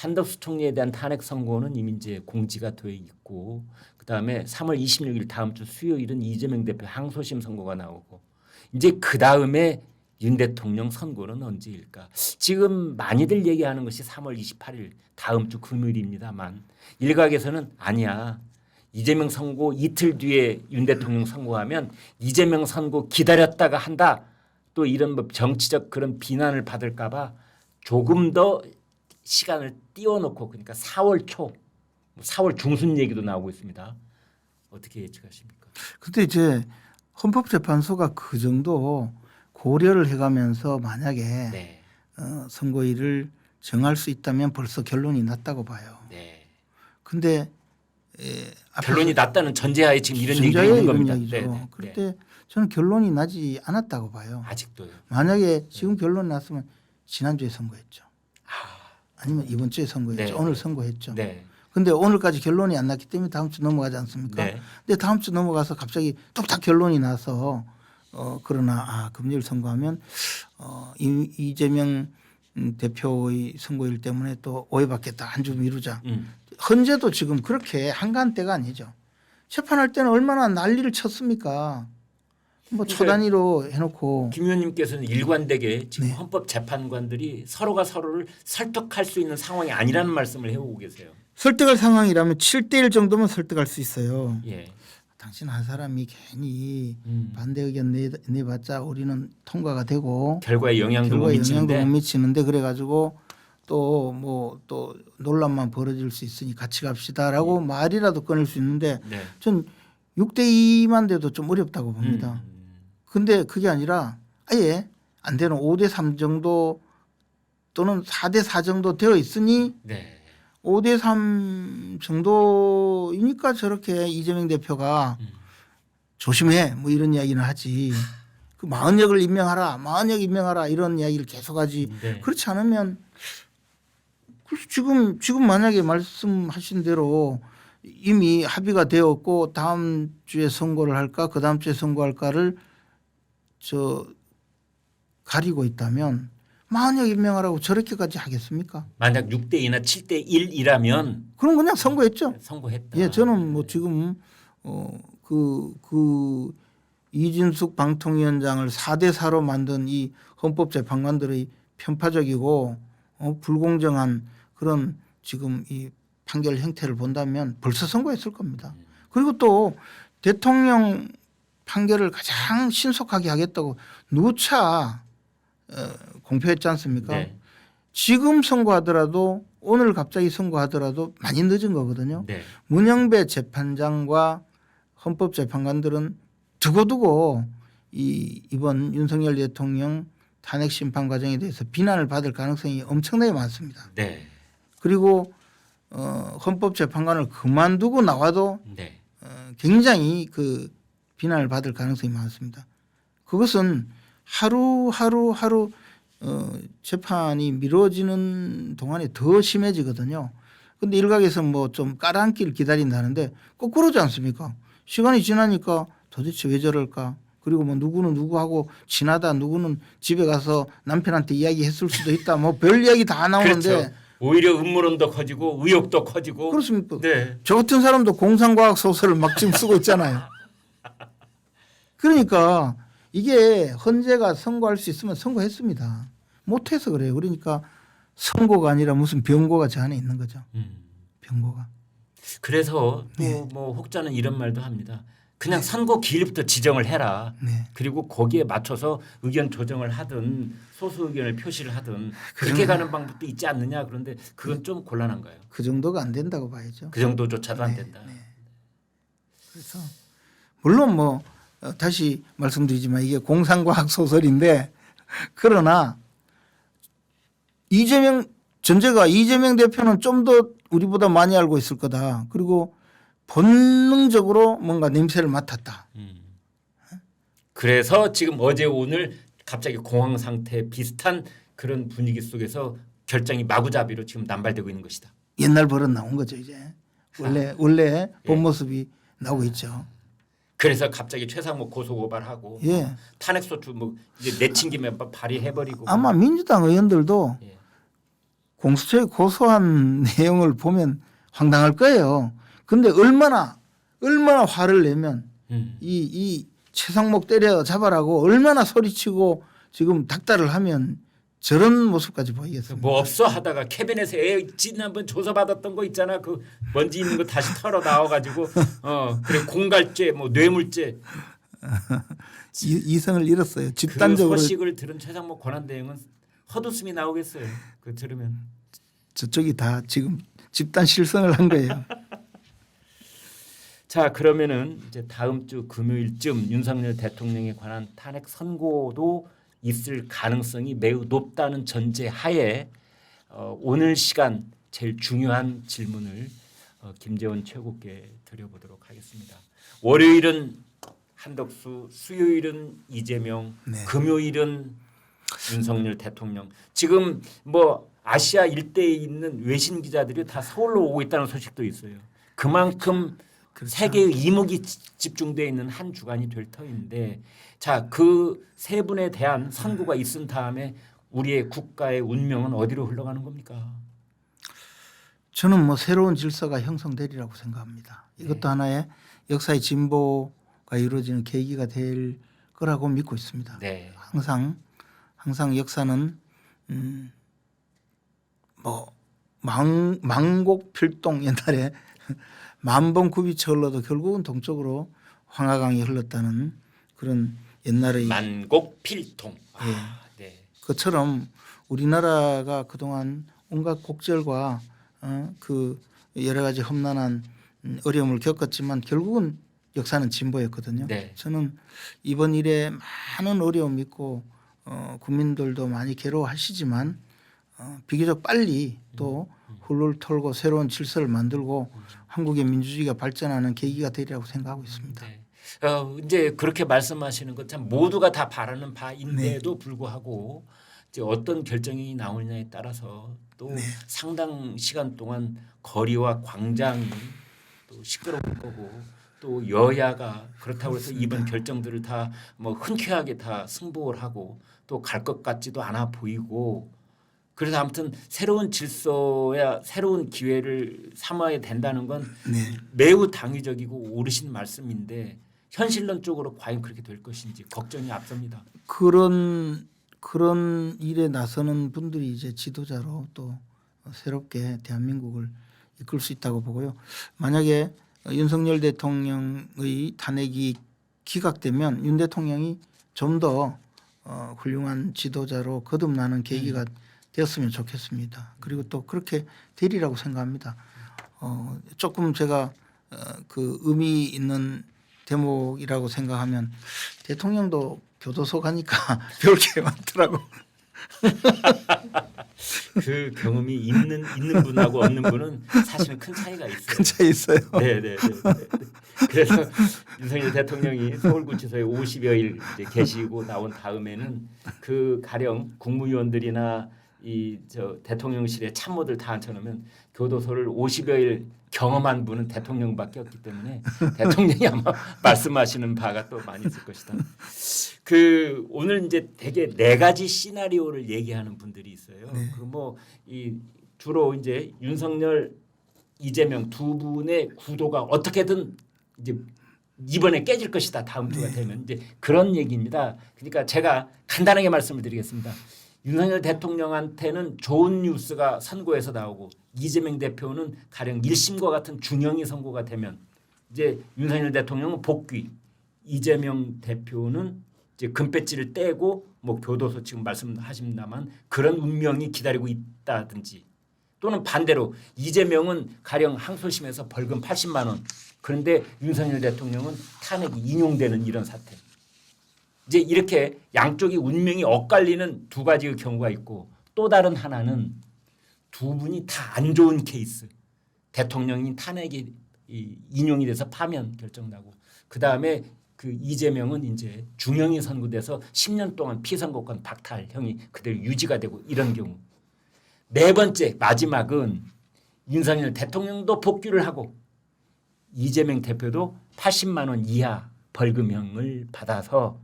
한덕수 총리에 대한 탄핵 선고는 이미 이제 공지가 돼 있고 그다음에 3월 26일 다음 주 수요일은 이재명 대표 항소심 선고가 나오고 이제 그다음에 윤 대통령 선고는 언제일까? 지금 많이들 얘기하는 것이 3월 28일 다음 주 금요일입니다만 일각에서는 아니야. 이재명 선고 이틀 뒤에 윤 대통령 선고하면 이재명 선고 기다렸다가 한다. 또 이런 뭐 정치적 그런 비난을 받을까 봐 조금 더 시간을 띄워놓고 그러니까 4월 초, 4월 중순 얘기도 나오고 있습니다. 어떻게 예측하십니까? 근데 이제 헌법재판소가 그 정도 고려를 해가면서 만약에 네, 어, 선고일을 정할 수 있다면 벌써 결론이 났다고 봐요. 네. 근데 에, 앞에서 결론이 났다는 전제하에 지금 이런 얘기가 있는 겁니다. 네, 네, 네. 그런데 저는 결론이 나지 않았다고 봐요. 아직도요. 만약에 지금 결론 났으면 지난주에 선고했죠. 아, 아니면 이번 주에 선고했죠. 네. 오늘 선고했죠. 네, 근데 오늘까지 결론이 안 났기 때문에 다음 주 넘어가지 않습니까? 네, 근데 다음 주 넘어가서 갑자기 뚝딱 결론이 나서 어 그러나 아 금요일 선고하면 어 이, 이재명 음, 대표의 선고일 때문에 또 오해받겠다 한 주 미루자. 음, 헌재도 지금 그렇게 한가한 때가 아니죠. 재판할 때는 얼마나 난리를 쳤습니까? 뭐 그러니까 초단위로 해놓고 김 의원님께서는 일관되게 지금 네. 헌법 재판관들이 서로가 서로를 설득할 수 있는 상황이 아니라는 말씀을 해오고 계세요. 설득할 상황이라면 7대1 정도면 설득할 수 있어요. 예. 당신 한 사람이 괜히 음. 반대 의견 내, 내봤자 우리는 통과가 되고 결과에 영향도 못 결과에 영향도 미치는데 못 미치는데 그래가지고 또 뭐 또 논란만 벌어질 수 있으니 같이 갑시다라고 말이라도 꺼낼 수 있는데 네. 전 6대 2만 돼도 좀 어렵다고 봅니다. 음. 근데 그게 아니라 아예 안 되는 5대 3 정도 또는 4대 4 정도 되어 있으니 네. 5대 3 정도이니까 저렇게 이재명 대표가 음. 조심해 뭐 이런 이야기는 하지. 그 마흔역을 임명하라, 마흔역 임명하라 이런 이야기를 계속하지. 네. 그렇지 않으면 그래서 지금 지금 만약에 말씀하신 대로 이미 합의가 되었고 다음 주에 선고를 할까 그 다음 주에 선고할까를 저 가리고 있다면 마흔역 임명하라고 저렇게까지 하겠습니까? 만약 6대 2나 7대 1이라면 그럼 그냥 선고했죠. 선고했다. 예, 저는 뭐 지금 어그그 그 이진숙 방통위원장을 4대 4로 만든 이 헌법재판관들의 편파적이고 어, 불공정한 그런 지금 이 판결 형태를 본다면 벌써 선고했을 겁니다. 그리고 또 대통령 판결을 가장 신속하게 하겠다고 누차 어, 공표했지 않습니까? 네. 지금 선고하더라도 오늘 갑자기 선고하더라도 많이 늦은 거거든요. 네. 문영배 재판장과 헌법재판관들은 두고두고 이 이번 윤석열 대통령 탄핵 심판 과정에 대해서 비난을 받을 가능성이 엄청나게 많습니다. 네. 그리고 어, 헌법재판관을 그만두고 나와도 네. 어, 굉장히 그 비난을 받을 가능성이 많습니다. 그것은 하루 하루 하루 어, 재판이 미뤄지는 동안에 더 심해지거든요. 근데 일각에서 뭐좀 깔아앉기를 기다린다는데 거꾸로지 않습니까? 시간이 지나니까 도대체 왜 저럴까? 그리고 뭐 누구는 누구하고 지나다 누구는 집에 가서 남편한테 이야기했을 수도 있다. 뭐 별 이야기 다 나오는데 그렇죠. 오히려 음모론도 커지고 의혹도 커지고 그렇습니까? 네. 저 같은 사람도 공상과학 소설을 막 지금 쓰고 있잖아요. 그러니까 이게 헌재가 선고할 수 있으면 선고했습니다. 못해서 그래요. 그러니까 선고가 아니라 무슨 병고가 저 안에 있는 거죠. 음. 병고가. 그래서 네. 또뭐 혹자는 이런 말도 합니다. 그냥 선거 기일부터 지정을 해라. 네. 그리고 거기에 맞춰서 의견 조정을 하든 소수 의견을 표시를 하든 그렇게 가는 방법도 있지 않느냐 그런데 그건 좀 곤란한가요? 그 정도가 안 된다고 봐야죠. 그 정도조차도 안 네, 된다. 네. 그래서 물론 뭐 어, 다시 말씀드리지만 이게 공상과학 소설인데 그러나 이재명 전제가 이재명 대표는 좀 더 우리보다 많이 알고 있을 거다. 그리고 본능적으로 뭔가 냄새를 맡았다. 음. 그래서 지금 어제 오늘 갑자기 공황 상태 비슷한 그런 분위기 속에서 결정이 마구잡이로 지금 남발되고 있는 것이다. 옛날 버릇 나온 거죠 이제 원래 원래 본 모습이 나오고 있죠. 그래서 갑자기 최상목 고소 고발하고 예. 탄핵소추 뭐 이제 내친김에 발의해버리고 아마 민주당 의원들도 예. 공수처에 고소한 내용을 보면 황당할 거예요. 근데 얼마나 얼마나 화를 내면 음. 이, 이 최상목 때려 잡아라고 얼마나 소리치고 지금 닥달을 하면 저런 모습까지 보이겠습니다. 뭐 없어 하다가 캐비넷에 애 지난번 조사 받았던 거 있잖아 그 먼지 있는 거 다시 털어 나와가지고 어 그래 공갈죄 뭐 뇌물죄 이, 이성을 잃었어요. 그 집단적으로 소식을 들은 최상목 권한대행은 헛웃음이 나오겠어요. 그 들으면 저쪽이 다 지금 집단 실성을 한 거예요. 자 그러면은 이제 다음 주 금요일쯤 윤석열 대통령에 관한 탄핵 선고도 있을 가능성이 매우 높다는 전제 하에 어, 오늘 시간 제일 중요한 질문을 어, 김재원 최고께 드려보도록 하겠습니다. 월요일은 한덕수, 수요일은 이재명, 네. 금요일은 윤석열 대통령. 지금 뭐 아시아 일대에 있는 외신 기자들이 다 서울로 오고 있다는 소식도 있어요. 그만큼 그렇죠. 세계의 이목이 지- 집중돼 있는 한 주간이 될 터인데 자 그 세 분에 대한 선고가 있은 다음에 우리의 국가의 운명은 어디로 흘러가는 겁니까? 저는 뭐 새로운 질서가 형성되리라고 생각합니다. 이것도 네. 하나의 역사의 진보가 이루어지는 계기가 될 거라고 믿고 있습니다. 네. 항상 항상 역사는 음, 뭐 망, 망곡 필동 옛날에 만번 굽이쳐 흘러도 결국은 동쪽으로 황하강이 흘렀다는 그런 옛날의 만곡 필통. 아, 네. 것처럼 우리나라가 그동안 온갖 곡절과 어, 그 여러 가지 험난한 음, 어려움을 겪었지만 결국은 역사는 진보였거든요. 네. 저는 이번 일에 많은 어려움 있고 어, 국민들도 많이 괴로워하시지만 어, 비교적 빨리 또 훌룰 털고 새로운 질서를 만들고 한국의 민주주의가 발전하는 계기가 되리라고 생각하고 있습니다. 네. 어, 이제 그렇게 말씀하시는 것 참 모두가 다 바라는 바인데도 불구하고 이제 어떤 결정이 나오느냐에 따라서 또 상당 시간 동안 거리와 광장이 또 시끄러울 거고 또 여야가 그렇다고 해서 이번 결정들을 다 뭐 흔쾌하게 다 승복을 하고 또 갈 것 같지도 않아 보이고 그래서 아무튼 새로운 질서야 새로운 기회를 삼아야 된다는 건 네. 매우 당위적이고 옳으신 말씀인데 현실론적으로 과연 그렇게 될 것인지 걱정이 앞섭니다. 그런 그런 일에 나서는 분들이 이제 지도자로 또 새롭게 대한민국을 이끌 수 있다고 보고요. 만약에 윤석열 대통령의 탄핵이 기각되면 윤 대통령이 좀더 어, 훌륭한 지도자로 거듭나는 계기가 되었으면 좋겠습니다. 그리고 또 그렇게 되리라고 생각합니다. 어, 조금 제가 어, 그 의미 있는 대목이라고 생각하면 대통령도 교도소 가니까 배울 게 많더라고. 그 경험이 있는 있는 분하고 없는 분은 사실은 큰 차이가 있어요. 큰 차이 있어요. 네, 네, 네. 네. 그래서 윤석열 대통령이 서울구치소에 50여일 이제 계시고 나온 다음에는 그 가령 국무위원들이나 이 저 대통령실의 참모들 다 앉혀놓으면 교도소를 50여일 경험한 분은 대통령밖에 없기 때문에 대통령이 아마 말씀하시는 바가 또 많이 있을 것이다. 그 오늘 이제 되게 네 가지 시나리오를 얘기하는 분들이 있어요. 그뭐이 주로 이제 윤석열 이재명 두 분의 구도가 어떻게든 이제 이번에 깨질 것이다 다음 주가 되면 이제 그런 얘기입니다. 그러니까 제가 간단하게 말씀을 드리겠습니다. 윤석열 대통령한테는 좋은 뉴스가 선고에서 나오고 이재명 대표는 가령 1심과 같은 준형이 선고가 되면 이제 윤석열 대통령은 복귀, 이재명 대표는 이제 금배지를 떼고 뭐 교도소 지금 말씀하십니다만 그런 운명이 기다리고 있다든지 또는 반대로 이재명은 가령 항소심에서 벌금 80만 원 그런데 윤석열 대통령은 탄핵이 인용되는 이런 사태. 이제 이렇게 양쪽이 운명이 엇갈리는 두 가지의 경우가 있고 또 다른 하나는 두 분이 다 안 좋은 케이스. 대통령이 탄핵이 이 인용이 돼서 파면 결정나고 그 다음에 그 이재명은 이제 중형이 선고돼서 10년 동안 피선거권 박탈형이 그대로 유지가 되고 이런 경우. 네 번째 마지막은 윤석열 대통령도 복귀를 하고 이재명 대표도 80만 원 이하 벌금형을 받아서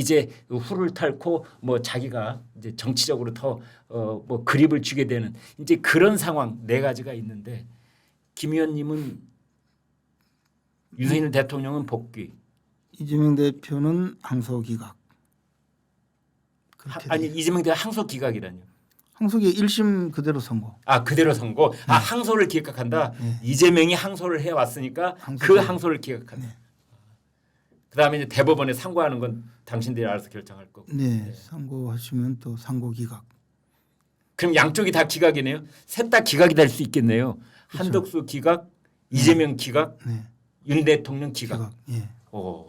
이제 후를 탈고 뭐 자기가 이제 정치적으로 더 어 뭐 그립을 쥐게 되는 이제 그런 상황 네 가지가 있는데 김 의원님은 윤석열 대통령은 복귀 이재명 대표는 항소 기각. 하- 그렇게 아니. 이재명 대표 항소 기각이라뇨. 항소기 1심 그대로 선고. 아 그대로 선고. 아 항소를 기각한다. 네. 이재명이 항소를 해 왔으니까 항소 그 기각. 항소를 기각한다. 그다음에 이제 대법원에 상고하는 건 당신들이 알아서 결정할 거고. 네, 상고하시면 또 상고 기각. 그럼 양쪽이 다 기각이네요. 셋 다 기각이 될 수 있겠네요. 한덕수 기각, 이재명 기각, 네, 윤 대통령 기각. 기각. 예. 오.